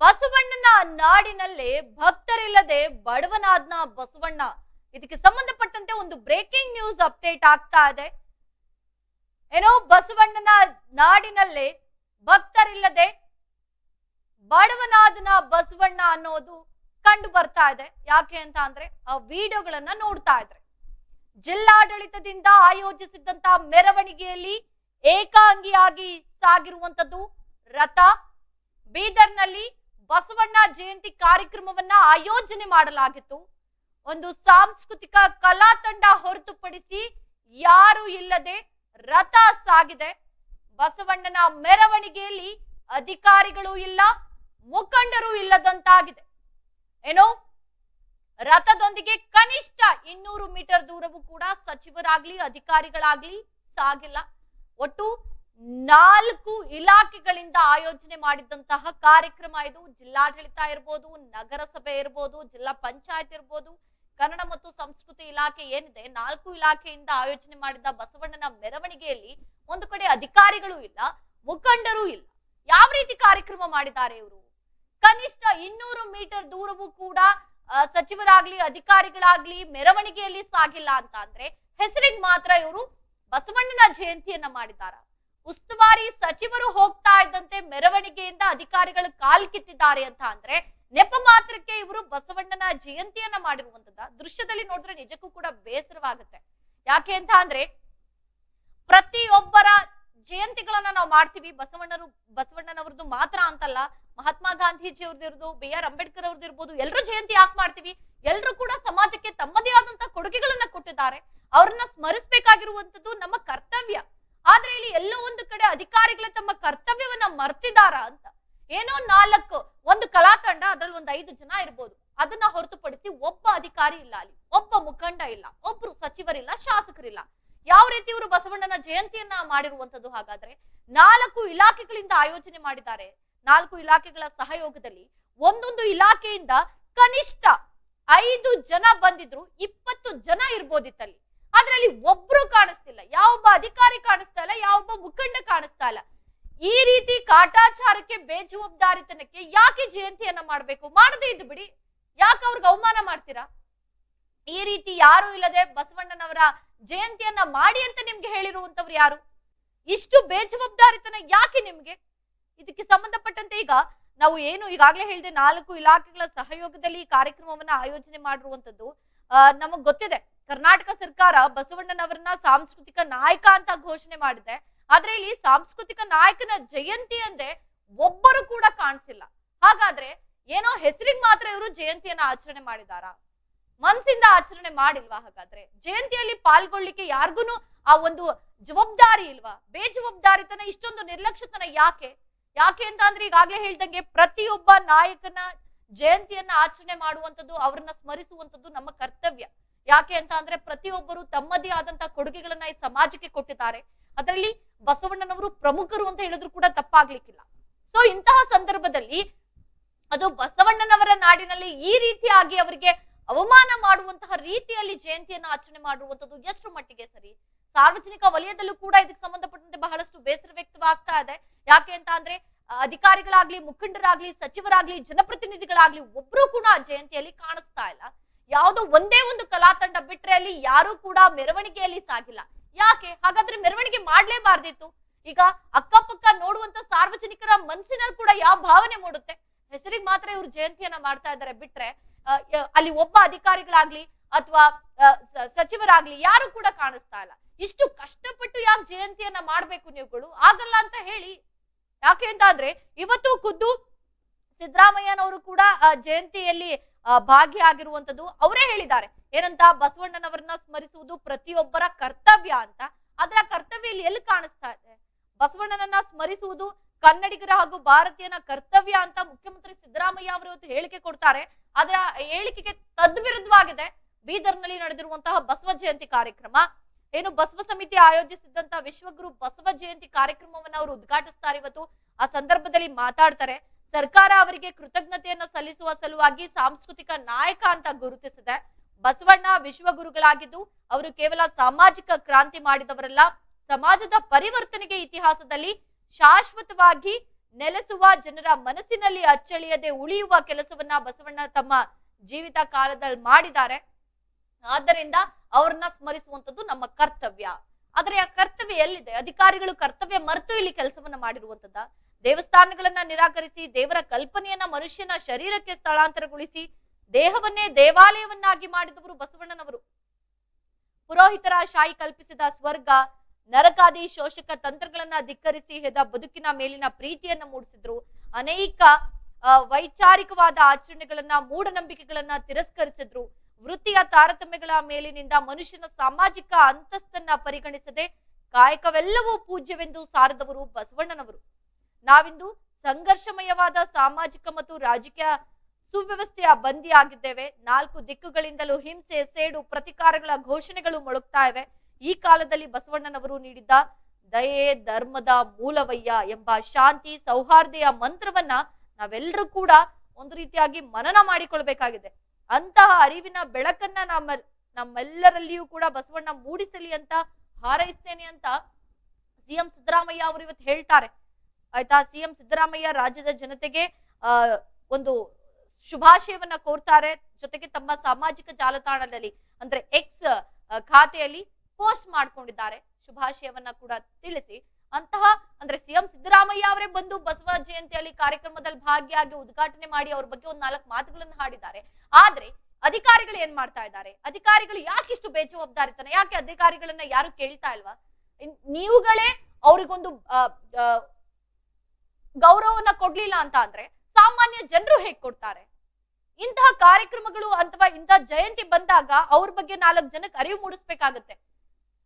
ಬಸವಣ್ಣನ ನಾಡಿನಲ್ಲಿ ಭಕ್ತರಿಲ್ಲದೆ ಬಡವನಾದ್ನ ಬಸವಣ್ಣ. ಇದಕ್ಕೆ ಸಂಬಂಧಪಟ್ಟಂತೆ ಒಂದು ಬ್ರೇಕಿಂಗ್ ನ್ಯೂಸ್ ಅಪ್ಡೇಟ್ ಆಗ್ತಾ ಇದೆ. ಏನೋ ಬಸವಣ್ಣನ ನಾಡಿನಲ್ಲಿ ಭಕ್ತರಿಲ್ಲದೆ ಬಡವನಾದನ ಬಸವಣ್ಣ ಅನ್ನೋದು ಕಂಡು ಬರ್ತಾ ಇದೆ. ಯಾಕೆ ಅಂತ ಅಂದ್ರೆ ಆ ವಿಡಿಯೋಗಳನ್ನ ನೋಡ್ತಾ ಇದ್ರೆ. ಜಿಲ್ಲಾಡಳಿತದಿಂದ ಆಯೋಜಿಸಿದ್ದಂತ ಮೆರವಣಿಗೆಯಲ್ಲಿ ಏಕಾಂಗಿಯಾಗಿ ಸಾಗಿರುವಂತದ್ದು ರಥ. ಬೀದರ್ನಲ್ಲಿ ಬಸವಣ್ಣ ಜಯಂತಿ ಕಾರ್ಯಕ್ರಮವನ್ನ ಆಯೋಜನೆ ಮಾಡಲಾಗಿತ್ತು. ಒಂದು ಸಾಂಸ್ಕೃತಿಕ ಕಲಾ ತಂಡ ಹೊರತುಪಡಿಸಿ ಯಾರು ಇಲ್ಲದೆ ರಥ ಸಾಗಿದೆ. ಬಸವಣ್ಣನ ಮೆರವಣಿಗೆಯಲ್ಲಿ ಅಧಿಕಾರಿಗಳು ಇಲ್ಲ, ಮುಖಂಡರು ಇಲ್ಲದಂತಾಗಿದೆ. ಏನೋ, ರಥದೊಂದಿಗೆ ಕನಿಷ್ಠ ಇನ್ನೂರು ಮೀಟರ್ ದೂರವೂ ಕೂಡ ಸಚಿವರಾಗ್ಲಿ, ಅಧಿಕಾರಿಗಳಾಗ್ಲಿ ಸಾಗಿಲ್ಲ. ಒಟ್ಟು ನಾಲ್ಕು ಇಲಾಖೆಗಳಿಂದ ಆಯೋಜನೆ ಮಾಡಿದಂತಹ ಕಾರ್ಯಕ್ರಮ ಇದು. ಜಿಲ್ಲಾಡಳಿತ ಇರ್ಬೋದು, ನಗರಸಭೆ ಇರ್ಬೋದು, ಜಿಲ್ಲಾ ಪಂಚಾಯತ್ ಇರ್ಬೋದು, ಕನ್ನಡ ಮತ್ತು ಸಂಸ್ಕೃತಿ ಇಲಾಖೆ ಏನಿದೆ, ನಾಲ್ಕು ಇಲಾಖೆಯಿಂದ ಆಯೋಜನೆ ಮಾಡಿದ ಬಸವಣ್ಣನ ಮೆರವಣಿಗೆಯಲ್ಲಿ ಒಂದು ಕಡೆ ಅಧಿಕಾರಿಗಳು ಇಲ್ಲ, ಮುಖಂಡರು ಇಲ್ಲ. ಯಾವ ರೀತಿ ಕಾರ್ಯಕ್ರಮ ಮಾಡಿದ್ದಾರೆ ಇವರು? ಕನಿಷ್ಠ ಇನ್ನೂರು ಮೀಟರ್ ದೂರವೂ ಕೂಡ ಸಚಿವರಾಗ್ಲಿ, ಅಧಿಕಾರಿಗಳಾಗ್ಲಿ ಮೆರವಣಿಗೆಯಲ್ಲಿ ಸಾಗಿಲ್ಲ ಅಂತ ಅಂದ್ರೆ ಹೆಸರಿಗೆ ಮಾತ್ರ ಇವರು ಬಸವಣ್ಣನ ಜಯಂತಿಯನ್ನ ಮಾಡಿದಾರ ಉಸ್ತುವಾರಿ ಸಚಿವರು ಹೋಗ್ತಾ ಇದ್ದಂತೆ ಮೆರವಣಿಗೆಯಿಂದ ಅಧಿಕಾರಿಗಳು ಕಾಲ್ ಕಿತ್ತಿದ್ದಾರೆ ಅಂತ ಅಂದ್ರೆ ನೆಪ ಮಾತ್ರಕ್ಕೆ ಇವರು ಬಸವಣ್ಣನ ಜಯಂತಿಯನ್ನ ಮಾಡಿರುವಂತದ್ದ. ದೃಶ್ಯದಲ್ಲಿ ನೋಡಿದ್ರೆ ನಿಜಕ್ಕೂ ಕೂಡ ಬೇಸರವಾಗುತ್ತೆ. ಯಾಕೆ ಅಂತ ಅಂದ್ರೆ ಪ್ರತಿಯೊಬ್ಬರ ಜಯಂತಿಗಳನ್ನ ನಾವು ಮಾಡ್ತೀವಿ. ಬಸವಣ್ಣರು, ಬಸವಣ್ಣನವ್ರದ್ದು ಮಾತ್ರ ಅಂತಲ್ಲ. ಮಹಾತ್ಮ ಗಾಂಧೀಜಿ ಅವ್ರದ್ದು ಬಿ ಆರ್ ಅಂಬೇಡ್ಕರ್ ಅವ್ರದ್ದು ಇರ್ಬೋದು ಎಲ್ಲರೂ ಜಯಂತಿ ಯಾಕೆ ಮಾಡ್ತೀವಿ? ಎಲ್ಲರೂ ಕೂಡ ಸಮಾಜಕ್ಕೆ ತಮ್ಮದೇ ಆದಂತ ಕೊಡುಗೆಗಳನ್ನ ಕೊಟ್ಟಿದ್ದಾರೆ. ಅವ್ರನ್ನ ಸ್ಮರಿಸಬೇಕಾಗಿರುವಂತದ್ದು ನಮ್ಮ ಇಲ್ಲಿ ಎಲ್ಲೋ ಒಂದು ಕಡೆ ಅಧಿಕಾರಿಗಳು ತಮ್ಮ ಕರ್ತವ್ಯವನ್ನ ಮರ್ತಿದಾರ ಅಂತ. ಏನೋ ನಾಲ್ಕು, ಒಂದು ಕಲಾ ತಂಡ ಅದ್ರಲ್ಲಿ ಒಂದು ಐದು ಜನ ಇರ್ಬೋದು. ಅದನ್ನ ಹೊರತುಪಡಿಸಿ ಒಬ್ಬ ಅಧಿಕಾರಿ ಇಲ್ಲ ಅಲ್ಲಿ. ಒಬ್ಬ ಮುಖಂಡ ಇಲ್ಲ, ಒಬ್ರು ಸಚಿವರಿಲ್ಲ, ಶಾಸಕರಿಲ್ಲ. ಯಾವ ರೀತಿ ಇವರು ಬಸವಣ್ಣನ ಜಯಂತಿಯನ್ನ ಮಾಡಿರುವಂತದ್ದು ಹಾಗಾದ್ರೆ, ನಾಲ್ಕು ಇಲಾಖೆಗಳಿಂದ ಆಯೋಜನೆ ಮಾಡಿದ್ದಾರೆ. ನಾಲ್ಕು ಇಲಾಖೆಗಳ ಸಹಯೋಗದಲ್ಲಿ ಒಂದೊಂದು ಇಲಾಖೆಯಿಂದ ಕನಿಷ್ಠ ಐದು ಜನ ಬಂದಿದ್ರು, ಇಪ್ಪತ್ತು ಜನ ಇರ್ಬೋದಿತ್ತಲ್ಲಿ. ಆದ್ರೆ ಅಲ್ಲಿ ಒಬ್ರು ಕಾಣಿಸ್ತಿಲ್ಲ, ಯಾವೊಬ್ಬ ಅಧಿಕಾರಿ ಕಾಣಿಸ್ತಾ ಇಲ್ಲ, ಯಾವೊಬ್ಬ ಮುಖಂಡ ಕಾಣಿಸ್ತಾ ಇಲ್ಲ. ಈ ರೀತಿ ಕಾಟಾಚಾರಕ್ಕೆ ಬೇಜವಾಬ್ದಾರಿತನಕ್ಕೆ ಯಾಕೆ ಜಯಂತಿಯನ್ನ ಮಾಡ್ಬೇಕು? ಮಾಡದೇ ಇದ್ದು ಬಿಡಿ. ಯಾಕೆ ಅವ್ರಿಗೆ ಅವಮಾನ ಮಾಡ್ತೀರಾ? ಈ ರೀತಿ ಯಾರು ಇಲ್ಲದೆ ಬಸವಣ್ಣನವರ ಜಯಂತಿಯನ್ನ ಮಾಡಿ ಅಂತ ನಿಮ್ಗೆ ಹೇಳಿರುವಂತವ್ರು ಯಾರು? ಇಷ್ಟು ಬೇಜವಾಬ್ದಾರಿತನ ಯಾಕೆ ನಿಮ್ಗೆ? ಇದಕ್ಕೆ ಸಂಬಂಧಪಟ್ಟಂತೆ ಈಗ ನಾವು ಏನು ಈಗಾಗಲೇ ಹೇಳಿದೆ ನಾಲ್ಕು ಇಲಾಖೆಗಳ ಸಹಯೋಗದಲ್ಲಿ ಈ ಕಾರ್ಯಕ್ರಮವನ್ನ ಆಯೋಜನೆ ಮಾಡಿರುವಂತದ್ದು ಅಹ್ ನಮಗ್ ಗೊತ್ತಿದೆ. ಕರ್ನಾಟಕ ಸರ್ಕಾರ ಬಸವಣ್ಣನವರನ್ನ ಸಾಂಸ್ಕೃತಿಕ ನಾಯಕ ಅಂತ ಘೋಷಣೆ ಮಾಡಿದೆ. ಆದ್ರೆ ಇಲ್ಲಿ ಸಾಂಸ್ಕೃತಿಕ ನಾಯಕನ ಜಯಂತಿ ಅಂದೆ ಒಬ್ಬರು ಕೂಡ ಕಾಣಿಸಿಲ್ಲ. ಹಾಗಾದ್ರೆ ಏನೋ ಹೆಸರಿಗೆ ಮಾತ್ರ ಇವರು ಜಯಂತಿಯನ್ನ ಆಚರಣೆ ಮಾಡಿದಾರಾ? ಮನ್ಸಿಂದ ಆಚರಣೆ ಮಾಡಿಲ್ವಾ ಹಾಗಾದ್ರೆ? ಜಯಂತಿಯಲ್ಲಿ ಪಾಲ್ಗೊಳ್ಳಿಕ್ಕೆ ಯಾರಿಗೂ ಆ ಒಂದು ಜವಾಬ್ದಾರಿ ಇಲ್ವಾ? ಬೇಜವಾಬ್ದಾರಿತನ, ಇಷ್ಟೊಂದು ನಿರ್ಲಕ್ಷ್ಯತನ ಯಾಕೆ? ಯಾಕೆ ಅಂತ ಅಂದ್ರೆ ಈಗಾಗ್ಲೇ ಹೇಳ್ದಂಗೆ ಪ್ರತಿಯೊಬ್ಬ ನಾಯಕನ ಜಯಂತಿಯನ್ನ ಆಚರಣೆ ಮಾಡುವಂತದ್ದು ಅವ್ರನ್ನ ಸ್ಮರಿಸುವಂಥದ್ದು ನಮ್ಮ ಕರ್ತವ್ಯ. ಯಾಕೆ ಅಂತ ಅಂದ್ರೆ ಪ್ರತಿಯೊಬ್ಬರು ತಮ್ಮದೇ ಆದಂತ ಕೊಡುಗೆಗಳನ್ನ ಈ ಸಮಾಜಕ್ಕೆ ಕೊಟ್ಟಿದ್ದಾರೆ. ಅದರಲ್ಲಿ ಬಸವಣ್ಣನವರು ಪ್ರಮುಖರು ಅಂತ ಹೇಳಿದ್ರು ಕೂಡ ತಪ್ಪಾಗ್ಲಿಕ್ಕಿಲ್ಲ. ಸೊ ಇಂತಹ ಸಂದರ್ಭದಲ್ಲಿ ಅದು ಬಸವಣ್ಣನವರ ನಾಡಿನಲ್ಲಿ ಈ ರೀತಿಯಾಗಿ ಅವರಿಗೆ ಅವಮಾನ ಮಾಡುವಂತಹ ರೀತಿಯಲ್ಲಿ ಜಯಂತಿಯನ್ನು ಆಚರಣೆ ಮಾಡಿರುವಂತದ್ದು ಎಷ್ಟು ಮಟ್ಟಿಗೆ ಸರಿ? ಸಾರ್ವಜನಿಕ ವಲಯದಲ್ಲೂ ಕೂಡ ಇದಕ್ಕೆ ಸಂಬಂಧಪಟ್ಟಂತೆ ಬಹಳಷ್ಟು ಬೇಸರ ವ್ಯಕ್ತವಾಗ್ತಾ ಇದೆ. ಯಾಕೆ ಅಂತ ಅಂದ್ರೆ ಅಧಿಕಾರಿಗಳಾಗ್ಲಿ, ಮುಖಂಡರಾಗ್ಲಿ, ಸಚಿವರಾಗ್ಲಿ, ಜನಪ್ರತಿನಿಧಿಗಳಾಗ್ಲಿ ಒಬ್ರು ಕೂಡ ಆ ಜಯಂತಿಯಲ್ಲಿ ಕಾಣಿಸ್ತಾ ಇಲ್ಲ. ಯಾವುದೋ ಒಂದೇ ಒಂದು ಕಲಾತಂಡ ಬಿಟ್ರೆ ಅಲ್ಲಿ ಯಾರು ಕೂಡ ಮೆರವಣಿಗೆಯಲ್ಲಿ ಸಾಗಿಲ್ಲ. ಯಾಕೆ? ಹಾಗಾದ್ರೆ ಮೆರವಣಿಗೆ ಮಾಡ್ಲೇಬಾರ್ದಿತ್ತು. ಈಗ ಅಕ್ಕಪಕ್ಕ ನೋಡುವಂತ ಸಾರ್ವಜನಿಕರ ಮನಸ್ಸಿನಲ್ಲಿ ಕೂಡ ಯಾವ ಭಾವನೆ ಮೂಡುತ್ತೆ? ಹೆಸರಿಗೆ ಮಾತ್ರ ಇವ್ರು ಜಯಂತಿಯನ್ನ ಮಾಡ್ತಾ ಇದ್ದಾರೆ ಬಿಟ್ರೆ ಅಲ್ಲಿ ಒಬ್ಬ ಅಧಿಕಾರಿಗಳಾಗ್ಲಿ ಅಥವಾ ಸಚಿವರಾಗ್ಲಿ ಯಾರು ಕೂಡ ಕಾಣಿಸ್ತಾ ಇಲ್ಲ. ಇಷ್ಟು ಕಷ್ಟಪಟ್ಟು ಯಾಕೆ ಜಯಂತಿಯನ್ನ ಮಾಡ್ಬೇಕು ನೀವುಗಳು? ಆಗಲ್ಲ ಅಂತ ಹೇಳಿ. ಯಾಕೆ ಅಂತ ಅಂದ್ರೆ ಇವತ್ತು ಖುದ್ದು ಸಿದ್ದರಾಮಯ್ಯನವರು ಕೂಡ ಜಯಂತಿಯಲ್ಲಿ ಭಾಗಿಯಾಗಿರುವಂತದ್ದು ಅವರೇ ಹೇಳಿದ್ದಾರೆ. ಏನಂತ? ಬಸವಣ್ಣನವರನ್ನ ಸ್ಮರಿಸುವುದು ಪ್ರತಿಯೊಬ್ಬರ ಕರ್ತವ್ಯ ಅಂತ. ಅದರ ಕರ್ತವ್ಯ ಇಲ್ಲಿ ಎಲ್ಲಿ ಕಾಣಿಸ್ತಾ ಇದೆ? ಬಸವಣ್ಣನನ್ನ ಸ್ಮರಿಸುವುದು ಕನ್ನಡಿಗರ ಹಾಗೂ ಭಾರತೀಯನ ಕರ್ತವ್ಯ ಅಂತ ಮುಖ್ಯಮಂತ್ರಿ ಸಿದ್ದರಾಮಯ್ಯ ಅವರು ಇವತ್ತು ಹೇಳಿಕೆ ಕೊಡ್ತಾರೆ. ಆದ್ರೆ ಆ ಹೇಳಿಕೆಗೆ ತದ್ವಿರುದ್ಧವಾಗಿದೆ. ಬೀದರ್ನಲ್ಲಿ ನಡೆದಿರುವಂತಹ ಬಸವ ಜಯಂತಿ ಕಾರ್ಯಕ್ರಮ. ಏನು ಬಸವ ಸಮಿತಿ ಆಯೋಜಿಸಿದ್ದಂತಹ ವಿಶ್ವಗುರು ಬಸವ ಜಯಂತಿ ಕಾರ್ಯಕ್ರಮವನ್ನು ಅವರು ಉದ್ಘಾಟಿಸ್ತಾರೆ ಇವತ್ತು. ಆ ಸಂದರ್ಭದಲ್ಲಿ ಮಾತಾಡ್ತಾರೆ. ಸರ್ಕಾರ ಅವರಿಗೆ ಕೃತಜ್ಞತೆಯನ್ನ ಸಲ್ಲಿಸುವ ಸಲುವಾಗಿ ಸಾಂಸ್ಕೃತಿಕ ನಾಯಕ ಅಂತ ಗುರುತಿಸಿದೆ. ಬಸವಣ್ಣ ವಿಶ್ವಗುರುಗಳಾಗಿದ್ದು ಅವರು ಕೇವಲ ಸಾಮಾಜಿಕ ಕ್ರಾಂತಿ ಮಾಡಿದವರಲ್ಲ, ಸಮಾಜದ ಪರಿವರ್ತನೆಗೆ ಇತಿಹಾಸದಲ್ಲಿ ಶಾಶ್ವತವಾಗಿ ನೆಲೆಸುವ ಜನರ ಮನಸ್ಸಿನಲ್ಲಿ ಅಚ್ಚಳಿಯದೆ ಉಳಿಯುವ ಕೆಲಸವನ್ನ ಬಸವಣ್ಣ ತಮ್ಮ ಜೀವಿತ ಕಾಲದಲ್ಲಿ ಮಾಡಿದ್ದಾರೆ. ಆದ್ದರಿಂದ ಅವ್ರನ್ನ ಸ್ಮರಿಸುವಂತದ್ದು ನಮ್ಮ ಕರ್ತವ್ಯ. ಆದರೆ ಆ ಕರ್ತವ್ಯ ಎಲ್ಲಿದೆ? ಅಧಿಕಾರಿಗಳು ಕರ್ತವ್ಯ ಮರೆತು ಇಲ್ಲಿ ಕೆಲಸವನ್ನ ಮಾಡಿರುವಂತದ್ದ ದೇವಸ್ಥಾನಗಳನ್ನ ನಿರಾಕರಿಸಿ, ದೇವರ ಕಲ್ಪನೆಯನ್ನ ಮನುಷ್ಯನ ಶರೀರಕ್ಕೆ ಸ್ಥಳಾಂತರಗೊಳಿಸಿ, ದೇಹವನ್ನೇ ದೇವಾಲಯವನ್ನಾಗಿ ಮಾಡಿದವರು ಬಸವಣ್ಣನವರು. ಪುರೋಹಿತರ ಶಾಯಿ ಕಲ್ಪಿಸಿದ ಸ್ವರ್ಗ, ನರಕಾದಿ ಶೋಷಕ ತಂತ್ರಗಳನ್ನ ಧಿಕ್ಕರಿಸಿ ಹೆದ ಬದುಕಿನ ಮೇಲಿನ ಪ್ರೀತಿಯನ್ನ ಮೂಡಿಸಿದ್ರು. ಅನೇಕ ವೈಚಾರಿಕವಾದ ಆಚರಣೆಗಳನ್ನ, ಮೂಢನಂಬಿಕೆಗಳನ್ನ ತಿರಸ್ಕರಿಸಿದ್ರು. ವೃತ್ತಿಯ ತಾರತಮ್ಯಗಳ ಮೇಲಿನಿಂದ ಮನುಷ್ಯನ ಸಾಮಾಜಿಕ ಅಂತಸ್ತನ್ನ ಪರಿಗಣಿಸದೆ ಕಾಯಕವೆಲ್ಲವೂ ಪೂಜ್ಯವೆಂದು ಸಾರದವರು ಬಸವಣ್ಣನವರು. ನಾವಿಂದು ಸಂಘರ್ಷಮಯವಾದ ಸಾಮಾಜಿಕ ಮತ್ತು ರಾಜಕೀಯ ಸುವ್ಯವಸ್ಥೆಯ ಬಂದಿಯಾಗಿದ್ದೇವೆ ನಾಲ್ಕು ದಿಕ್ಕುಗಳಿಂದಲೂ ಹಿಂಸೆ, ಸೇಡು, ಪ್ರತಿಕಾರಗಳ ಘೋಷಣೆಗಳು ಮೊಳಗ್ತಾ ಇವೆ. ಈ ಕಾಲದಲ್ಲಿ ಬಸವಣ್ಣನವರು ನೀಡಿದ್ದ ದಯೆ, ಧರ್ಮದ ಮೂಲವಯ್ಯ ಎಂಬ ಶಾಂತಿ, ಸೌಹಾರ್ದೆಯ ಮಂತ್ರವನ್ನ ನಾವೆಲ್ಲರೂ ಕೂಡ ಒಂದು ರೀತಿಯಾಗಿ ಮನನ ಮಾಡಿಕೊಳ್ಬೇಕಾಗಿದೆ. ಅಂತಹ ಅರಿವಿನ ಬೆಳಕನ್ನ ನಮ್ಮ, ನಮ್ಮೆಲ್ಲರಲ್ಲಿಯೂ ಕೂಡ ಬಸವಣ್ಣ ಮೂಡಿಸಲಿ ಅಂತ ಹಾರೈಸ್ತೇನೆ ಅಂತ ಸಿಎಂ ಸಿದ್ದರಾಮಯ್ಯ ಅವರು ಇವತ್ತು ಹೇಳ್ತಾರೆ. ಆಯ್ತಾ? ಸಿಎಂ ಸಿದ್ದರಾಮಯ್ಯ ರಾಜ್ಯದ ಜನತೆಗೆ ಒಂದು ಶುಭಾಶಯವನ್ನ ಕೋರ್ತಾರೆ. ಜೊತೆಗೆ ತಮ್ಮ ಸಾಮಾಜಿಕ ಜಾಲತಾಣದಲ್ಲಿ, ಅಂದ್ರೆ ಎಕ್ಸ್ ಖಾತೆಯಲ್ಲಿ ಪೋಸ್ಟ್ ಮಾಡ್ಕೊಂಡಿದ್ದಾರೆ. ಶುಭಾಶಯವನ್ನ ಕೂಡ ತಿಳಿಸಿ. ಅಂತಹ, ಅಂದ್ರೆ ಸಿಎಂ ಸಿದ್ದರಾಮಯ್ಯ ಅವರೇ ಬಂದು ಬಸವ ಜಯಂತಿಯಲ್ಲಿ ಕಾರ್ಯಕ್ರಮದಲ್ಲಿ ಭಾಗಿಯಾಗಿ ಉದ್ಘಾಟನೆ ಮಾಡಿ ಅವ್ರ ಬಗ್ಗೆ ಒಂದ್ ನಾಲ್ಕು ಮಾತುಗಳನ್ನು ಹಾಡಿದ್ದಾರೆ. ಆದ್ರೆ ಅಧಿಕಾರಿಗಳು ಏನ್ ಮಾಡ್ತಾ ಇದ್ದಾರೆ? ಅಧಿಕಾರಿಗಳು ಯಾಕೆ ಇಷ್ಟು ಬೇಜವಾಬ್ದಾರಿತನ ಯಾಕೆ ಅಧಿಕಾರಿಗಳನ್ನ ಯಾರು ಕೇಳ್ತಾ ಇಲ್ವಾ? ನೀವುಗಳೇ ಅವ್ರಿಗೊಂದು ಗೌರವವನ್ನ ಕೊಡ್ಲಿಲ್ಲ ಅಂತ ಅಂದ್ರೆ ಸಾಮಾನ್ಯ ಜನರು ಹೇಗ್ ಕೊಡ್ತಾರೆ? ಇಂತಹ ಕಾರ್ಯಕ್ರಮಗಳು ಅಥವಾ ಇಂತಹ ಜಯಂತಿ ಬಂದಾಗ ಅವ್ರ ಬಗ್ಗೆ ನಾಲ್ಕು ಜನಕ್ಕೆ ಅರಿವು ಮೂಡಿಸ್ಬೇಕಾಗತ್ತೆ.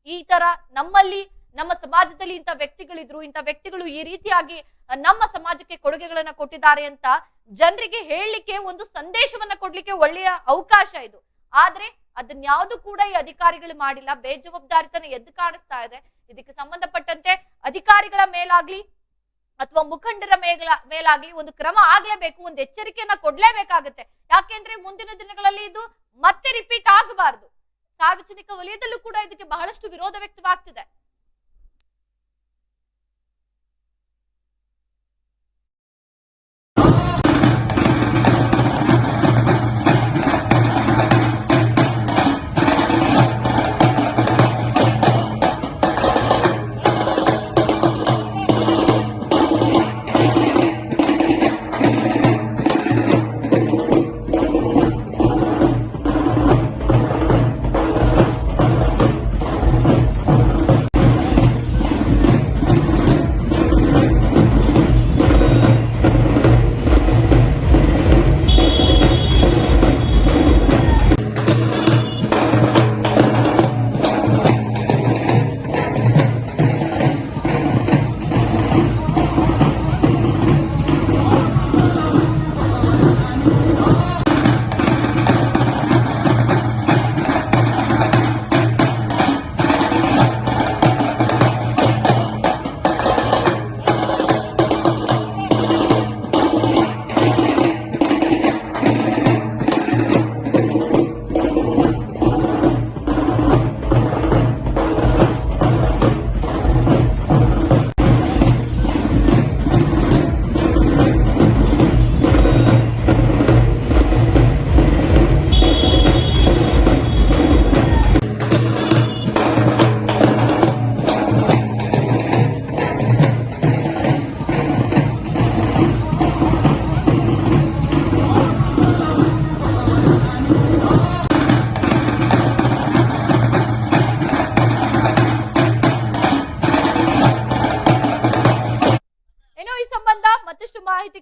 ಈ ತರ ನಮ್ಮಲ್ಲಿ, ನಮ್ಮ ಸಮಾಜದಲ್ಲಿ ಇಂಥ ವ್ಯಕ್ತಿಗಳಿದ್ರು, ಇಂಥ ವ್ಯಕ್ತಿಗಳು ಈ ರೀತಿಯಾಗಿ ನಮ್ಮ ಸಮಾಜಕ್ಕೆ ಕೊಡುಗೆಗಳನ್ನ ಕೊಟ್ಟಿದ್ದಾರೆ ಅಂತ ಜನರಿಗೆ ಹೇಳಲಿಕ್ಕೆ ಒಂದು ಸಂದೇಶವನ್ನ ಕೊಡ್ಲಿಕ್ಕೆ ಒಳ್ಳೆಯ ಅವಕಾಶ ಇದು. ಆದ್ರೆ ಅದನ್ಯಾವುದು ಕೂಡ ಈ ಅಧಿಕಾರಿಗಳು ಮಾಡಿಲ್ಲ. ಬೇಜವಾಬ್ದಾರಿತನ ಎದ್ದು ಕಾಣಿಸ್ತಾ ಇದೆ. ಇದಕ್ಕೆ ಸಂಬಂಧಪಟ್ಟಂತೆ ಅಧಿಕಾರಿಗಳ ಮೇಲಾಗ್ಲಿ ಅಥವಾ ಮುಖಂಡರ ಮೇಲ ಮೇಲಾಗ್ಲಿ ಒಂದು ಕ್ರಮ ಆಗ್ಲೇಬೇಕು, ಒಂದು ಎಚ್ಚರಿಕೆಯನ್ನ ಕೊಡ್ಲೇಬೇಕಾಗುತ್ತೆ. ಯಾಕೆಂದ್ರೆ ಮುಂದಿನ ದಿನಗಳಲ್ಲಿ ಇದು ಮತ್ತೆ ರಿಪೀಟ್ ಆಗಬಾರದು. ಸಾರ್ವಜನಿಕ ವಲಯದಲ್ಲೂ ಕೂಡ ಇದಕ್ಕೆ ಬಹಳಷ್ಟು ವಿರೋಧ ವ್ಯಕ್ತವಾಗ್ತಿದೆ.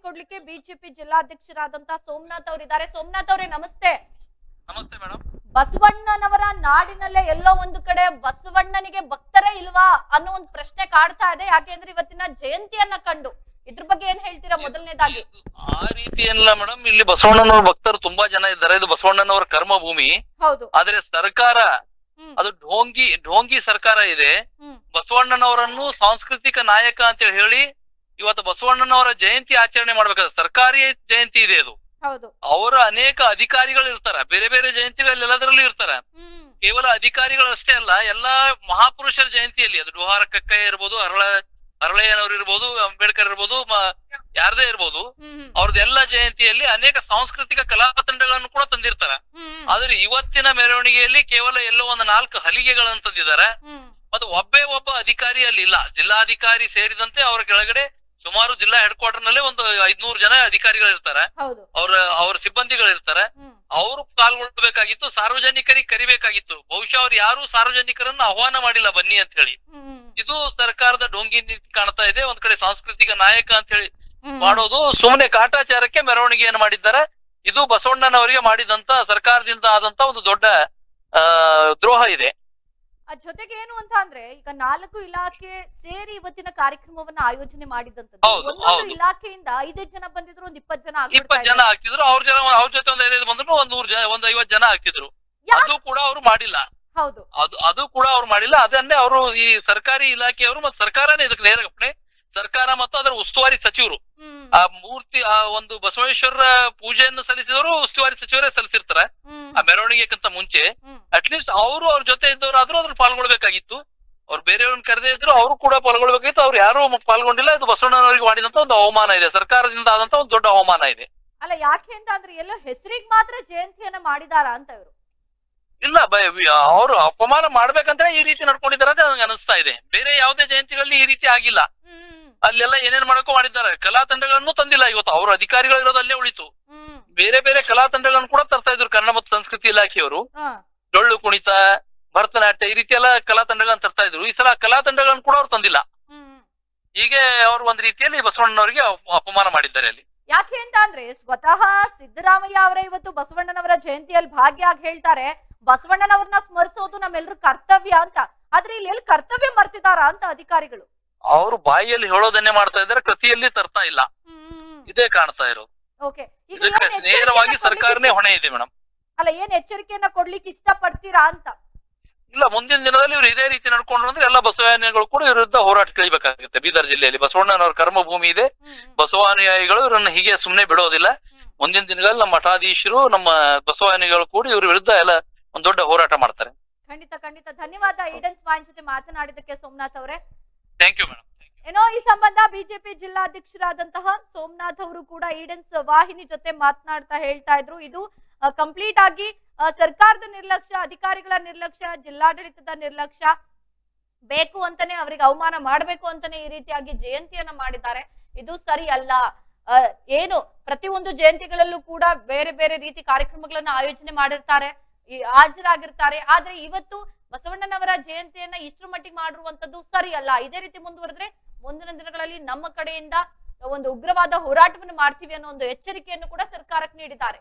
ಕೊಡ್ಲಿಕ್ಕೆ ಬಿಜೆಪಿ ಜಿಲ್ಲಾಧ್ಯಕ್ಷರಾದಂತ ಸೋಮನಾಥ್ ಅವರಿದ್ದಾರೆ. ಸೋಮನಾಥ್ ಅವರೇ ನಮಸ್ತೆ. ನಮಸ್ತೆ ಮೇಡಮ್. ಬಸವಣ್ಣನವರ ನಾಡಿನಲ್ಲೇ ಎಲ್ಲೋ ಒಂದು ಕಡೆ ಬಸವಣ್ಣನಿಗೆ ಭಕ್ತರೇ ಇಲ್ವಾ ಅನ್ನೋ ಒಂದು ಪ್ರಶ್ನೆ ಕಾಡ್ತಾ ಇದೆ. ಯಾಕೆಂದ್ರೆ ಇವತ್ತಿನ ಜಯಂತಿಯನ್ನ ಕಂಡು. ಇದ್ರ ಬಗ್ಗೆ ಏನ್ ಹೇಳ್ತೀರಾ ಮೊದಲನೇದಾಗಿ? ಆ ರೀತಿ ಏನಿಲ್ಲ ಮೇಡಮ್ ಇಲ್ಲಿ ಬಸವಣ್ಣನವರ ಭಕ್ತರು ತುಂಬಾ ಜನ ಇದ್ದಾರೆ. ಇದು ಬಸವಣ್ಣನವರ ಕರ್ಮ ಭೂಮಿ ಹೌದು. ಆದ್ರೆ ಸರ್ಕಾರ ಅದು ಢೋಂಗಿ ಢೋಂಗಿ ಸರ್ಕಾರ ಇದೆ. ಬಸವಣ್ಣನವರನ್ನು ಸಾಂಸ್ಕೃತಿಕ ನಾಯಕ ಅಂತ ಹೇಳಿ ಇವತ್ತು ಬಸವಣ್ಣನವರ ಜಯಂತಿ ಆಚರಣೆ ಮಾಡ್ಬೇಕಾದ್ರೆ ಸರ್ಕಾರಿ ಜಯಂತಿ ಇದೆ ಅದು. ಅವರ ಅನೇಕ ಅಧಿಕಾರಿಗಳು ಇರ್ತಾರ. ಬೇರೆ ಬೇರೆ ಜಯಂತಿಗಳಲ್ಲಿ ಎಲ್ಲದರಲ್ಲೂ ಇರ್ತಾರ. ಕೇವಲ ಅಧಿಕಾರಿಗಳು ಅಷ್ಟೇ ಅಲ್ಲ ಎಲ್ಲಾ ಮಹಾಪುರುಷರ ಜಯಂತಿಯಲ್ಲಿ ಅದು ಡುಹಾರ ಕಕ್ಕಯ್ಯ ಇರ್ಬೋದು ಹರಳ ಹರಳಯ್ಯನವ್ರು ಇರ್ಬೋದು ಅಂಬೇಡ್ಕರ್ ಇರ್ಬೋದು ಯಾರದೇ ಇರ್ಬೋದು. ಅವ್ರದ್ದೆಲ್ಲ ಜಯಂತಿಯಲ್ಲಿ ಅನೇಕ ಸಾಂಸ್ಕೃತಿಕ ಕಲಾ ತಂಡಗಳನ್ನು ಕೂಡ ತಂದಿರ್ತಾರೆ. ಆದ್ರೆ ಇವತ್ತಿನ ಮೆರವಣಿಗೆಯಲ್ಲಿ ಕೇವಲ ಎಲ್ಲೋ ಒಂದು ನಾಲ್ಕು ಹಲಿಗೆಗಳನ್ನು ತಂದಿದ್ದಾರೆ ಮತ್ತು ಒಬ್ಬೇ ಒಬ್ಬ ಅಧಿಕಾರಿ ಅಲ್ಲಿ ಇಲ್ಲ. ಜಿಲ್ಲಾಧಿಕಾರಿ ಸೇರಿದಂತೆ ಅವರ ಕೆಳಗಡೆ ಸುಮಾರು ಜಿಲ್ಲಾ ಹೆಡ್ ಕ್ವಾರ್ಟರ್ನಲ್ಲಿ ಒಂದು ಐದ್ನೂರು ಜನ ಅಧಿಕಾರಿಗಳು ಇರ್ತಾರೆ ಹೌದು. ಅವ್ರ ಅವ್ರ ಸಿಬ್ಬಂದಿಗಳು ಇರ್ತಾರೆ ಹ್ಮ್. ಅವರು ಪಾಲ್ಗೊಳ್ಬೇಕಾಗಿತ್ತು ಸಾರ್ವಜನಿಕರಿಗೆ ಕರಿಬೇಕಾಗಿತ್ತು. ಬಹುಶಃ ಅವ್ರು ಯಾರು ಸಾರ್ವಜನಿಕರನ್ನ ಆಹ್ವಾನ ಮಾಡಿಲ್ಲ ಬನ್ನಿ ಅಂತ ಹೇಳಿ. ಹ್ಮ್. ಹ್ಮ್. ಇದು ಸರ್ಕಾರದ ಡೋಂಗಿ ನೀತಿ ಕಾಣ್ತಾ ಇದೆ ಒಂದ್ ಕಡೆ ಸಾಂಸ್ಕೃತಿಕ ನಾಯಕ ಅಂತ ಹೇಳಿ ಹ್ಮ್. ಮಾಡೋದು ಸುಮ್ಮನೆ ಕಾಟಾಚಾರಕ್ಕೆ ಮೆರವಣಿಗೆಯನ್ನು ಮಾಡಿದ್ದಾರೆ. ಇದು ಬಸವಣ್ಣನವರಿಗೆ ಮಾಡಿದಂತ ಸರ್ಕಾರದಿಂದ ಆದಂತ ಒಂದು ದೊಡ್ಡ ಆ ದ್ರೋಹ ಇದೆ. ಅದ್ ಜೊತೆಗೆ ಏನು ಅಂತ ಅಂದ್ರೆ ಈಗ ನಾಲ್ಕು ಇಲಾಖೆ ಸೇರಿ ಇವತ್ತಿನ ಕಾರ್ಯಕ್ರಮವನ್ನ ಆಯೋಜನೆ ಮಾಡಿದಂತದ್ದು ಹೌದು, ಒಂದೊಂದು ಹೌದು. ಇಲಾಖೆಯಿಂದ ಐದೈದು ಜನ ಬಂದಿದ್ರು ಒಂದ್ ಇಪ್ಪತ್ತು ಜನ ಇಪ್ಪತ್ ಜನ. ಆಗ್ತಿದ್ರು ಅವ್ರ ಜನ ಅವ್ರ ಜೊತೆ ಒಂದ್ ಐದೈದು ಬಂದ್ರು ಒಂದ್ ನೂರ್ ಜನ ಒಂದ್ ಐವತ್ ಜನ ಆಗ್ತಿದ್ರು ಯಾಕ್- ಅದು ಕೂಡ ಅವ್ರು ಮಾಡಿಲ್ಲ ಹೌದು ಅದು ಅದು ಕೂಡ ಅವ್ರು ಮಾಡಿಲ್ಲ ಅದನ್ನೇ ಅವರು ಈ ಸರ್ಕಾರಿ ಇಲಾಖೆಯವರು ಮತ್ತೆ ಸರ್ಕಾರನೇ ಇದಕ್ಕೆ ನೇರ ಹೊಣೆ. ಸರ್ಕಾರ ಮತ್ತು ಅದರ ಉಸ್ತುವಾರಿ ಸಚಿವರು. ಆ ಮೂರ್ತಿ ಆ ಒಂದು ಬಸವೇಶ್ವರ ಪೂಜೆಯನ್ನು ಸಲ್ಲಿಸಿದವರು ಉಸ್ತುವಾರಿ ಸಚಿವರೇ ಸಲ್ಲಿಸಿರ್ತಾರೆ. ಆ ಮೆರವಣಿಗೆಕ್ಕಿಂತ ಮುಂಚೆ. ಅಟ್ ಅಟ್ಲೀಸ್ಟ್ ಅವರು ಅವ್ರ ಜೊತೆ ಇದ್ದವರಾದ್ರೂ ಅದ್ರ ಪಾಲ್ಗೊಳ್ಬೇಕಾಗಿತ್ತು. ಅವ್ರು ಬೇರೆಯವ್ರನ್ನ ಕರೆದೇ ಇದ್ರು ಅವರು ಕೂಡ ಪಾಲ್ಗೊಳ್ಬೇಕಾಗಿತ್ತು. ಅವ್ರು ಯಾರು ಪಾಲ್ಗೊಂಡಿಲ್ಲ. ಇದು ಬಸವಣ್ಣನವರಿಗೆ ಮಾಡಿದಂತ ಒಂದು ಅವಮಾನ ಇದೆ. ಸರ್ಕಾರದಿಂದ ಆದಂತ ಒಂದು ದೊಡ್ಡ ಅವಮಾನ ಇದೆ. ಅಲ್ಲ ಯಾಕೆ ಅಂತ ಅಂದ್ರೆ ಎಲ್ಲೋ ಹೆಸರಿಗೆ ಮಾತ್ರ ಜಯಂತಿಯನ್ನ ಮಾಡಿದಾರ ಅಂತ ಇವರು. ಇಲ್ಲ ಅವರು ಅಪಮಾನ ಮಾಡ್ಬೇಕಂತ ಈ ರೀತಿ ನಡ್ಕೊಂಡಿದ್ದಾರೆ ಅಂತ ನನಗೆ ಅನಿಸ್ತಾ ಇದೆ. ಬೇರೆ ಯಾವುದೇ ಜಯಂತಿಗಳಲ್ಲಿ ಈ ರೀತಿ ಆಗಿಲ್ಲ. ಅಲ್ಲೆಲ್ಲ ಏನೇನ್ ಮಾಡಕ್ಕೂ ಮಾಡಿದ್ದಾರೆ. ಕಲಾ ತಂಡಗಳನ್ನು ತಂದಿಲ್ಲ ಇವತ್ತು. ಅವ್ರ ಅಧಿಕಾರಿಗಳು ಇರೋದು ಅಲ್ಲೇ ಉಳಿತು. ಬೇರೆ ಬೇರೆ ಕಲಾ ತಂಡಗಳನ್ನು ಕೂಡ ತರ್ತಾ ಇದ್ರು ಕನ್ನಡ ಮತ್ತು ಸಂಸ್ಕೃತಿ ಇಲಾಖೆಯವರು. ಡೊಳ್ಳು ಕುಣಿತ ಭರತನಾಟ್ಯ ಈ ರೀತಿ ಎಲ್ಲ ಕಲಾ ತಂಡಗಳನ್ನು ತರ್ತಾ ಇದ್ರು. ಈ ಸಲ ಕಲಾ ತಂಡಗಳನ್ನು ಕೂಡ ಅವ್ರು ತಂದಿಲ್ಲ. ಹೀಗೆ ಅವರು ಒಂದ್ ರೀತಿಯಲ್ಲಿ ಬಸವಣ್ಣನವರಿಗೆ ಅಪಮಾನ ಮಾಡಿದ್ದಾರೆ ಅಲ್ಲಿ. ಯಾಕೆ ಅಂತ ಅಂದ್ರೆ ಸ್ವತಃ ಸಿದ್ದರಾಮಯ್ಯ ಅವರೇ ಇವತ್ತು ಬಸವಣ್ಣನವರ ಜಯಂತಿಯಲ್ಲಿ ಭಾಗಿಯಾಗಿ ಹೇಳ್ತಾರೆ ಬಸವಣ್ಣನವ್ರನ್ನ ಸ್ಮರಿಸೋದು ನಮ್ಮೆಲ್ಲರ ಕರ್ತವ್ಯ ಅಂತ. ಆದ್ರೆ ಇಲ್ಲಿ ಎಲ್ಲಿ ಕರ್ತವ್ಯ ಮರ್ತಿದಾರ ಅಂತ ಅಧಿಕಾರಿಗಳು. ಅವರು ಬಾಯಿಯಲ್ಲಿ ಹೇಳೋದನ್ನೇ ಮಾಡ್ತಾ ಇದ್ದಾರೆ ಕೃತಿಯಲ್ಲಿ ತರ್ತಾ ಇಲ್ಲ. ಇದೇ ಕಾಣ್ತಾ ಇರೋದು. ಓಕೆ ಈಗ ಇದಕ್ಕೆ ನೇರವಾಗಿ ಸರ್ಕಾರನೇ ಹೊಣೆ ಇದೆ ಮೇಡಮ್. ಅಲ್ಲ ಏನ್ ಎಚ್ಚರಿಕೆಯನ್ನ ಕೊಡ್ಲಿಕ್ಕೆ ಇಷ್ಟ ಪಡ್ತೀರಾ ಅಂತ? ಇಲ್ಲ ಮುಂದಿನ ದಿನದಲ್ಲಿ ಇವ್ರು ಇದೇ ರೀತಿ ನಡ್ಕೊಂಡ್ರು ಅಂದ್ರೆ ಎಲ್ಲ ಬಸವಾನುಯಾಯಿಗಳು ಕೂಡ ವಿರುದ್ಧ ಹೋರಾಟ ಕೇಳಬೇಕಾಗುತ್ತೆ ಬೀದರ್ ಜಿಲ್ಲೆಯಲ್ಲಿ. ಬಸವಣ್ಣನವರ ಕರ್ಮಭೂಮಿ ಇದೆ. ಬಸವಾನುಯಾಯಿಗಳು ಇವರನ್ನ ಹೀಗೆ ಸುಮ್ನೆ ಬಿಡೋದಿಲ್ಲ. ಮುಂದಿನ ದಿನಗಳಲ್ಲಿ ನಮ್ಮ ಮಠಾಧೀಶರು ನಮ್ಮ ಬಸವಾನುಯಾಯಿಗಳು ಕೂಡ ಇವ್ರ ವಿರುದ್ಧ ಎಲ್ಲ ಒಂದ್ ದೊಡ್ಡ ಹೋರಾಟ ಮಾಡ್ತಾರೆ. ಖಂಡಿತ ಖಂಡಿತ. ಧನ್ಯವಾದ. ಈಡನ್ ಸ್ವಾइन ಜೊತೆ ಮಾತನಾಡಿದಕ್ಕೆ ಸೋಮನಾಥ್ ಅವರೇ. ಥ್ಯಾಂಕ್ ಯು ಮೇಡಮ್ ಏನೋ ಈ ಸಂಬಂಧ ಬಿಜೆಪಿ ಜಿಲ್ಲಾಧ್ಯಕ್ಷರಾದಂತಹ ಸೋಮನಾಥ್ ಅವರು ಕೂಡ ಈಡನ್ಸ್ ವಾಹಿನಿ ಜೊತೆ ಮಾತನಾಡ್ತಾ ಹೇಳ್ತಾ ಇದ್ರು. ಇದು ಕಂಪ್ಲೀಟ್ ಆಗಿ ಸರ್ಕಾರದ ನಿರ್ಲಕ್ಷ್ಯ, ಅಧಿಕಾರಿಗಳ ನಿರ್ಲಕ್ಷ್ಯ, ಜಿಲ್ಲಾಡಳಿತದ ನಿರ್ಲಕ್ಷ್ಯ. ಬೇಕು ಅಂತಾನೆ ಅವರಿಗೆ ಅವಮಾನ ಮಾಡಬೇಕು ಅಂತಾನೆ ಈ ರೀತಿಯಾಗಿ ಜಯಂತಿಯನ್ನ ಮಾಡಿದ್ದಾರೆ. ಇದು ಸರಿ ಅಲ್ಲ. ಏನು, ಪ್ರತಿಯೊಂದು ಜಯಂತಿಗಳಲ್ಲೂ ಕೂಡ ಬೇರೆ ಬೇರೆ ರೀತಿ ಕಾರ್ಯಕ್ರಮಗಳನ್ನ ಆಯೋಜನೆ ಮಾಡಿರ್ತಾರೆ. ಹಾಜರಾಗಿರ್ತಾರೆ. ಆದ್ರೆ ಇವತ್ತು ಬಸವಣ್ಣನವರ ಜಯಂತಿಯನ್ನ ಇಷ್ಟರ ಮಟ್ಟಿಗೆ ಮಾಡಿರುವಂತದ್ದು ಸರಿ ಅಲ್ಲ. ಇದೇ ರೀತಿ ಮುಂದುವರೆದ್ರೆ ಮುಂದಿನ ದಿನಗಳಲ್ಲಿ ನಮ್ಮ ಕಡೆಯಿಂದ ಒಂದು ಉಗ್ರವಾದ ಹೋರಾಟವನ್ನು ಮಾಡ್ತೀವಿ ಅನ್ನೋ ಒಂದು ಎಚ್ಚರಿಕೆಯನ್ನು ಕೂಡ ಸರ್ಕಾರಕ್ಕೆ ನೀಡಿದ್ದಾರೆ.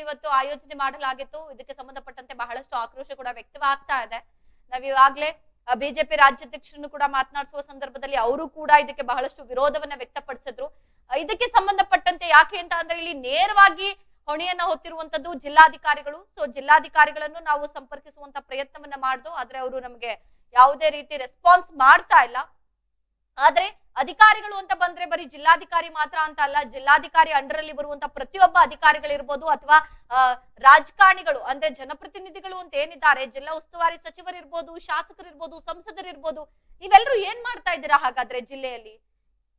ಇವತ್ತು ಆಯೋಜನೆ ಮಾಡಲಾಗಿತ್ತು. ಇದಕ್ಕೆ ಸಂಬಂಧಪಟ್ಟಂತೆ ಬಹಳಷ್ಟು ಆಕ್ರೋಶ ಕೂಡ ವ್ಯಕ್ತವಾಗ್ತಾ ಇದೆ. ನಾವ್ ಇವಾಗ್ಲೇ ಬಿಜೆಪಿ ರಾಜ್ಯಾಧ್ಯಕ್ಷರನ್ನು ಕೂಡ ಮಾತನಾಡಿಸುವ ಸಂದರ್ಭದಲ್ಲಿ ಅವರು ಕೂಡ ಇದಕ್ಕೆ ಬಹಳಷ್ಟು ವಿರೋಧವನ್ನ ವ್ಯಕ್ತಪಡಿಸಿದ್ರು. ಇದಕ್ಕೆ ಸಂಬಂಧಪಟ್ಟಂತೆ ಯಾಕೆ ಅಂತ ಅಂದ್ರೆ ಇಲ್ಲಿ ನೇರವಾಗಿ ಹೊಣೆಯನ್ನ ಹೊತ್ತಿರುವಂತದ್ದು ಜಿಲ್ಲಾಧಿಕಾರಿಗಳು. ಸೊ, ಜಿಲ್ಲಾಧಿಕಾರಿಗಳನ್ನು ನಾವು ಸಂಪರ್ಕಿಸುವಂತ ಪ್ರಯತ್ನವನ್ನ ಮಾಡ್ದು, ಆದ್ರೆ ಅವರು ನಮಗೆ ಯಾವುದೇ ರೀತಿ ರೆಸ್ಪಾನ್ಸ್ ಮಾಡ್ತಾ ಇಲ್ಲ. ಆದ್ರೆ ಅಧಿಕಾರಿಗಳು ಅಂತ ಬಂದ್ರೆ ಬರೀ ಜಿಲ್ಲಾಧಿಕಾರಿ ಮಾತ್ರ ಅಂತ ಅಲ್ಲ, ಜಿಲ್ಲಾಧಿಕಾರಿ ಅಂಡರ್ ಅಲ್ಲಿ ಬರುವಂತ ಪ್ರತಿಯೊಬ್ಬ ಅಧಿಕಾರಿಗಳಿರ್ಬೋದು ಅಥವಾ ರಾಜಕಾರಣಿಗಳು, ಅಂದ್ರೆ ಜನಪ್ರತಿನಿಧಿಗಳು ಅಂತ ಏನಿದ್ದಾರೆ, ಜಿಲ್ಲಾ ಉಸ್ತುವಾರಿ ಸಚಿವರಿರ್ಬೋದು, ಶಾಸಕರಿರ್ಬೋದು, ಸಂಸದರಿರ್ಬೋದು ನೀವೆಲ್ಲರೂ ಏನ್ ಮಾಡ್ತಾ ಇದ್ದೀರಾ ಹಾಗಾದ್ರೆ ಜಿಲ್ಲೆಯಲ್ಲಿ?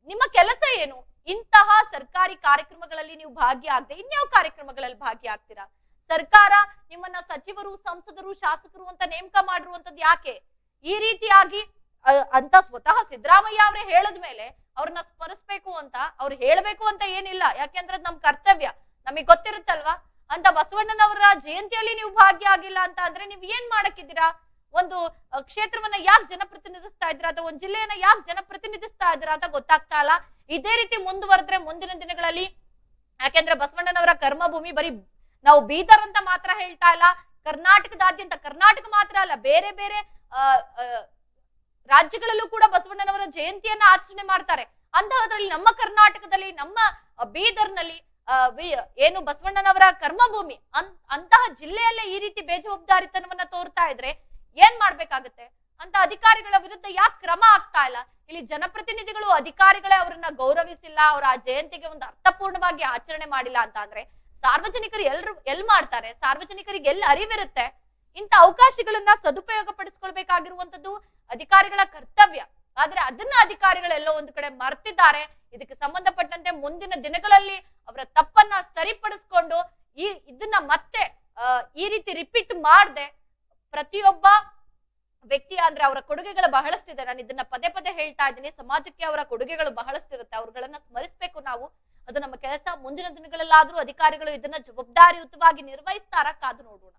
ನಿಮ್ಮ ಕೆಲಸ ಏನು? ಇಂತಹ ಸರ್ಕಾರಿ ಕಾರ್ಯಕ್ರಮಗಳಲ್ಲಿ ನೀವು ಭಾಗಿಯಾಗದೆ ಇನ್ಯಾವ ಕಾರ್ಯಕ್ರಮಗಳಲ್ಲಿ ಭಾಗಿಯಾಗ್ತೀರಾ? ಸರ್ಕಾರ ನಿಮ್ಮನ್ನ ಸಚಿವರು, ಸಂಸದರು, ಶಾಸಕರು ಅಂತ ನೇಮಕ ಮಾಡಿರುವಂತದ್ದು ಯಾಕೆ? ಈ ರೀತಿಯಾಗಿ ಅಂತ ಸ್ವತಃ ಸಿದ್ದರಾಮಯ್ಯ ಅವರೇ ಹೇಳದ ಮೇಲೆ ಅವ್ರನ್ನ ಸ್ಮರಿಸ್ಬೇಕು ಅಂತ ಅವ್ರು ಹೇಳ್ಬೇಕು ಅಂತ ಏನಿಲ್ಲ. ಯಾಕೆಂದ್ರೆ ನಮ್ ಕರ್ತವ್ಯ. ನಮಗ್ ಗೊತ್ತಿರುತ್ತಲ್ವಾ? ಅಂತ ಬಸವಣ್ಣನವರ ಜಯಂತಿಯಲ್ಲಿ ನೀವು ಭಾಗ್ಯ ಆಗಿಲ್ಲ ಅಂತ ಅಂದ್ರೆ ನೀವ್ ಏನ್ ಮಾಡಕ್ಕಿದ್ದೀರಾ? ಒಂದು ಕ್ಷೇತ್ರವನ್ನ ಯಾಕೆ ಜನಪ್ರತಿನಿಧಿಸ್ತಾ ಇದ್ರ ಅಥವಾ ಒಂದು ಜಿಲ್ಲೆಯನ್ನ ಯಾಕೆ ಜನಪ್ರತಿನಿಧಿಸ್ತಾ ಇದ್ರ ಅಂತ ಗೊತ್ತಾಗ್ತಾ ಇಲ್ಲ. ಇದೇ ರೀತಿ ಮುಂದುವರೆದ್ರೆ ಮುಂದಿನ ದಿನಗಳಲ್ಲಿ ಯಾಕೆಂದ್ರೆ ಬಸವಣ್ಣನವರ ಕರ್ಮಭೂಮಿ ಬರೀ ನಾವು ಬೀದರ್ ಅಂತ ಮಾತ್ರ ಹೇಳ್ತಾ ಇಲ್ಲ. ಕರ್ನಾಟಕದಾದ್ಯಂತ, ಕರ್ನಾಟಕ ಮಾತ್ರ ಅಲ್ಲ, ಬೇರೆ ಬೇರೆ ರಾಜ್ಯಗಳಲ್ಲೂ ಕೂಡ ಬಸವಣ್ಣನವರ ಜಯಂತಿಯನ್ನ ಆಚರಣೆ ಮಾಡ್ತಾರೆ. ಅಂತಹದ್ರಲ್ಲಿ ನಮ್ಮ ಕರ್ನಾಟಕದಲ್ಲಿ, ನಮ್ಮ ಬೀದರ್ನಲ್ಲಿ ಏನು ಬಸವಣ್ಣನವರ ಕರ್ಮಭೂಮಿ ಅಂತಹ ಜಿಲ್ಲೆಯಲ್ಲೇ ಈ ರೀತಿ ಬೇಜವಾಬ್ದಾರಿತನವನ್ನ ತೋರ್ತಾ ಇದ್ರೆ ಏನ್ ಮಾಡ್ಬೇಕಾಗತ್ತೆ? ಅಂತ ಅಧಿಕಾರಿಗಳ ವಿರುದ್ಧ ಯಾಕೆ ಕ್ರಮ ಆಗ್ತಾ ಇಲ್ಲ? ಇಲ್ಲಿ ಜನಪ್ರತಿನಿಧಿಗಳು ಅಧಿಕಾರಿಗಳೇ ಅವರನ್ನ ಗೌರವಿಸಿಲ್ಲ, ಅವರ ಆ ಜಯಂತಿಗೆ ಒಂದು ಅರ್ಥಪೂರ್ಣವಾಗಿ ಆಚರಣೆ ಮಾಡಿಲ್ಲ ಅಂತ ಅಂದ್ರೆ ಸಾರ್ವಜನಿಕರು ಎಲ್ರು, ಎಲ್ ಮಾಡ್ತಾರೆ? ಸಾರ್ವಜನಿಕರಿಗೆ ಎಲ್ಲಿ ಅರಿವಿರುತ್ತೆ? ಇಂಥ ಅವಕಾಶಗಳನ್ನ ಸದುಪಯೋಗ ಪಡಿಸ್ಕೊಳ್ಬೇಕಾಗಿರುವಂತದ್ದು ಅಧಿಕಾರಿಗಳ ಕರ್ತವ್ಯ. ಆದ್ರೆ ಅದನ್ನ ಅಧಿಕಾರಿಗಳೆಲ್ಲೋ ಒಂದು ಕಡೆ ಮರ್ತಿದ್ದಾರೆ. ಇದಕ್ಕೆ ಸಂಬಂಧಪಟ್ಟಂತೆ ಮುಂದಿನ ದಿನಗಳಲ್ಲಿ ಅವರ ತಪ್ಪನ್ನ ಸರಿಪಡಿಸ್ಕೊಂಡು ಈ ಇದನ್ನ ಮತ್ತೆ ಈ ರೀತಿ ರಿಪೀಟ್ ಮಾಡದೆ, ಪ್ರತಿಯೊಬ್ಬ ವ್ಯಕ್ತಿ ಅಂದ್ರೆ ಅವರ ಕೊಡುಗೆಗಳು ಬಹಳಷ್ಟಿದೆ. ನಾನು ಇದನ್ನ ಪದೇ ಪದೇ ಹೇಳ್ತಾ ಇದ್ದೀನಿ. ಸಮಾಜಕ್ಕೆ ಅವರ ಕೊಡುಗೆಗಳು ಬಹಳಷ್ಟು ಇರುತ್ತೆ ಅವರುಗಳನ್ನ ಸ್ಮರಿಸ್ಬೇಕು ನಾವು. ಅದು ನಮ್ಮ ಕೆಲಸ. ಮುಂದಿನ ದಿನಗಳಲ್ಲಾದ್ರೂ ಅಧಿಕಾರಿಗಳು ಇದನ್ನ ಜವಾಬ್ದಾರಿಯುತವಾಗಿ ನಿರ್ವಹಿಸ್ತಾರ ಕಾದು ನೋಡೋಣ.